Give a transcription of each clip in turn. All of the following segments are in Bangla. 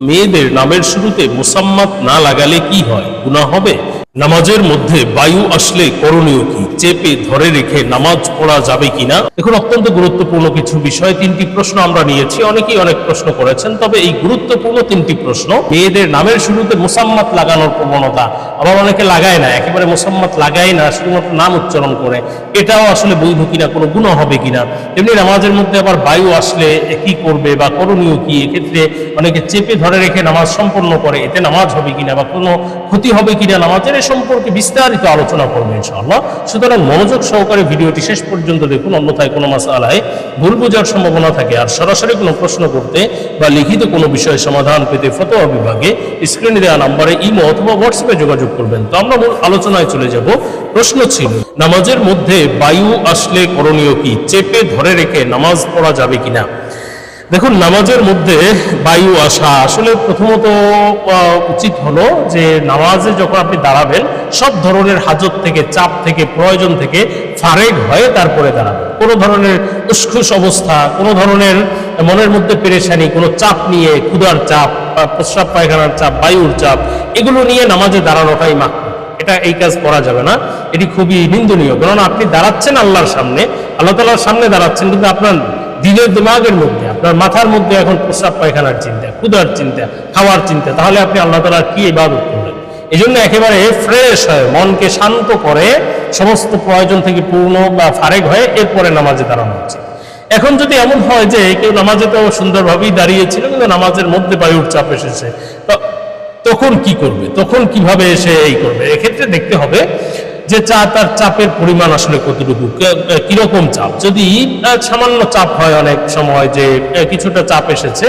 মেয়েদের নামের শুরুতে মুসাম্মাত না লাগালে কি হয়? গুণা হবে? নামাজের মধ্যে বায়ু আসলে করণীয় কি? চেপে ধরে রেখে নামাজ পড়া যাবে কিনা? এখন অত্যন্ত গুরুত্বপূর্ণ কিছু বিষয়, তিনটি প্রশ্ন আমরা নিয়েছি। অনেকেই অনেক প্রশ্ন করেছেন, তবে এই গুরুত্বপূর্ণ তিনটি প্রশ্ন, মেয়েদের নামের শুরুতে মুসাম্মাত লাগানোর প্রবণতা, আবার অনেকে লাগায় না, একেবারে মুসাম্মাত লাগায় না, শুধুমাত্র নাম উচ্চারণ করে, এটাও আসলে বৈধ কিনা, কোনো গুণ হবে কিনা? এমনি নামাজের মধ্যে আবার বায়ু আসলে কি করবে বা করণীয় কি? এক্ষেত্রে অনেকে চেপে ধরে রেখে নামাজ সম্পন্ন করে, এতে নামাজ হবে কিনা বা কোনো ক্ষতি হবে কিনা? নামাজের সম্পর্কে বিস্তারিত আলোচনা করবে ইনশাআল্লাহ। সুতরাং মনোযোগ সহকারে ভিডিওটি শেষ পর্যন্ত দেখুন, অন্যথায় কোনো মাসালায় ভুল বোঝার সম্ভাবনা থাকে। আর সরাসরি কোনো প্রশ্ন করতে বা লিখিত কোনো বিষয়ে সমাধান পেতে ফতোয়া বিভাগে স্ক্রিনে দেওয়া নাম্বারে ইমো অথবা হোয়াটসঅ্যাপে যোগাযোগ করবেন। তো আমরা আলোচনায় চলে যাব। প্রশ্ন ছিল, নামাজের মধ্যে বায়ু আসলে করণীয় কি? চেপে ধরে রেখে নামাজ পড়া যাবে কিনা? দেখুন, নামাজের মধ্যে বায়ু আসা আসলে প্রথমত উচিত হলো যে নামাজে যখন আপনি দাঁড়াবেন, সব ধরনের হাজত থেকে, চাপ থেকে, প্রয়োজন থেকে ফারেক হয়ে তারপরে দাঁড়াবেন। কোনো ধরনের উস্খুস অবস্থা, কোনো ধরনের মনের মধ্যে পেরেশানি, কোনো চাপ নিয়ে ক্ষুধার চাপ প্রস্রাব পায়খানার চাপ, বায়ুর চাপ, এগুলো নিয়ে নামাজে দাঁড়ানোটাই মা এটা এই কাজ করা যাবে না, এটি খুবই নিন্দনীয়। কারণ আপনি দাঁড়াচ্ছেন আল্লাহর সামনে, আল্লাহ তালার সামনে দাঁড়াচ্ছেন, কিন্তু আপনার দিনের দিমাগের মধ্যে আপনার মাথার মধ্যে এখন প্রস্রাব পায়খানার চিন্তা, ক্ষুধার চিন্তা, খাওয়ার চিন্তা, তাহলে আপনি আল্লাহ তালার কি ইবাদত করবেন? এই জন্য একেবারে ফ্রেশ হয়ে মনকে শান্ত করে সমস্ত প্রয়োজন থেকে পূর্ণ বা ফারেক হয়ে এরপরে নামাজে দাঁড়ানো উচিত। এখন যদি এমন হয় যে কেউ নামাজে তো সুন্দরভাবেই দাঁড়িয়েছিল, কিন্তু নামাজের মধ্যে বায়ুর চাপ এসেছে তখন কি করবে? তখন কীভাবে এসে এই করবে? এক্ষেত্রে দেখতে হবে যে চা তার চাপের পরিমাণ আসলে কতটুকু? কীরকম চাপ? যদি সামান্য চাপ হয় অনেক সময় যে কিছুটা চাপ এসেছে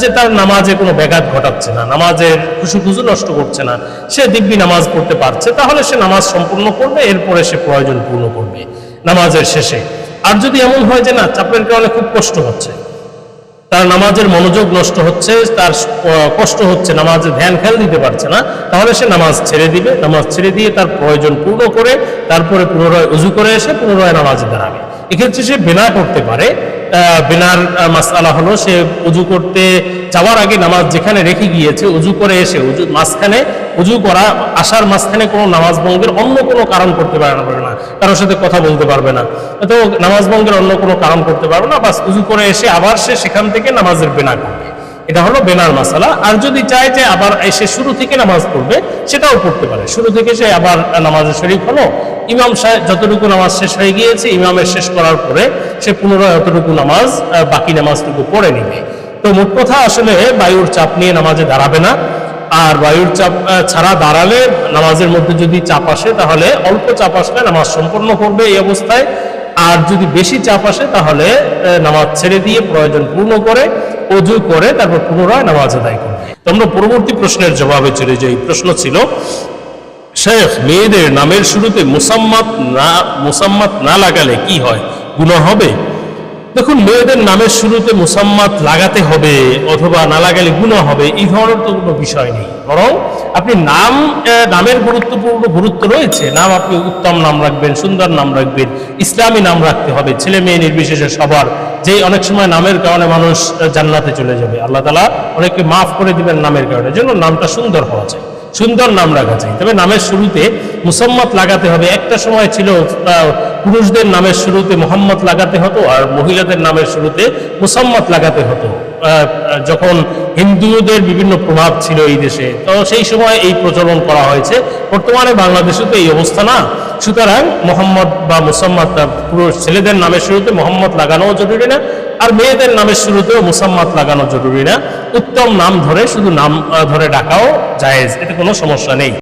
যে তার নামাজে কোনো ব্যাঘাত ঘটাচ্ছে না, নামাজের খুশু খুশু নষ্ট করছে না, সে দিব্যি নামাজ পড়তে পারছে, তাহলে সে নামাজ সম্পূর্ণ করবে, এরপরে সে প্রয়োজন পূর্ণ করবে নামাজের শেষে। আর যদি এমন হয় যে না, চাপের কারণে খুব কষ্ট হচ্ছে তার নামাজের মনোযোগ নষ্ট হচ্ছে, তার কষ্ট হচ্ছে নামাজে ধ্যান খেয়াল দিতে পারছে না, তাহলে সে নামাজ ছেড়ে দিবে। নামাজ ছেড়ে দিয়ে তার প্রয়োজন পূর্ণ করে, তারপরে পুনরায় উজু করে এসে পুনরায় নামাজে দাঁড়াবে। এক্ষেত্রে সে বেনা করতে পারে। বেনার মাসালা হলো সে উজু করতে যাওয়ার আগে নামাজ যেখানে রেখে গিয়েছে, উজু করে এসে উজু মাঝখানে উজু করা, আসার মাঝখানে কোনো নামাজ ভঙ্গের অন্য কোনো কারণ করতে পারবে না কারোর সাথে কথা বলতে পারবে না। তো নামাজ ভঙ্গের অন্য কোনো কারণ করতে পারবে না, বাস উজু করে এসে আবার সে সেখান থেকে নামাজের বেনা করবে। এটা হলো বেনার মাসালা। আর যদি চায় যে আবার এসে শুরু থেকে নামাজ পড়বে, সেটাও পড়তে পারে। শুরু থেকে সে আবার নামাজের শরীফ হলো। ইমাম সাহেব যতটুকু নামাজ শেষ হয়ে গিয়েছে, ইমামের শেষ করার পরে সে পুনরায় অতটুকু নামাজ বাকি নামাজটুকু পড়ে নিবে। তো মোট কথা আসলে বায়ুর চাপ নিয়ে নামাজে দাঁড়াবে না। আর বায়ুর চাপ ছাড়া দাঁড়ালে নামাজের মধ্যে যদি চাপ আসে, তাহলে অল্প চাপ আসলে নামাজ সম্পন্ন করবে এই অবস্থায়। আর যদি বেশি চাপ আসে, তাহলে নামাজ ছেড়ে দিয়ে প্রয়োজন পূর্ণ করে, অজু করে, তারপর পুনরায় নামাজ আদায় করবে। তো আমরা পরবর্তী প্রশ্নের জবাবে চলে যাই। প্রশ্ন ছিল, শেখ, মেয়েদের নামের শুরুতে মুসাম্মাত না মুসাম্মাত না লাগালে কি হয়? গুণ হবে? দেখুন, মেয়েদের নামের শুরুতে মুসাম্মাত লাগাতে হবে অথবা না লাগালে গুনাহ হবে, এই ধরনের তো কোনো বিষয় নেই। বরং আপনি নাম নামের গুরুত্বপূর্ণ গুরুত্ব রয়েছে। নাম আপনি উত্তম নাম রাখবেন, সুন্দর নাম রাখবেন, ইসলামী নাম রাখতে হবে, ছেলে মেয়ে নির্বিশেষে সবার। যে অনেক সময় নামের কারণে মানুষ জান্নাতে চলে যাবে। আল্লাহ তালা অনেককে মাফ করে দিবেন নামের কারণে জন্য নামটা সুন্দর হওয়া চাই সুন্দর নাম রাখা চাই। তবে নামের শুরুতে মুসাম্মত লাগাতে হবে। একটা সময় ছিল পুরুষদের নামের শুরুতে মোহাম্মদ লাগাতে হতো আর মহিলাদের নামের শুরুতে মুসাম্মত লাগাতে হতো। যখন হিন্দুদের বিভিন্ন প্রভাব ছিল এই দেশে, তো সেই সময় এই প্রচলন করা হয়েছে। বর্তমানে বাংলাদেশে তো এই অবস্থা না। সুতরাং মোহাম্মদ বা মুসাম্মদ পুরুষ ছেলেদের নামের শুরুতে মোহাম্মদ লাগানোও জরুরি না। আর মেয়েদের নামের শুরুতেও মুসাম্মাত লাগানো জরুরি না। উত্তম নাম ধরে শুধু নাম ধরে ডাকাও জায়েজ, এতে কোনো সমস্যা নেই।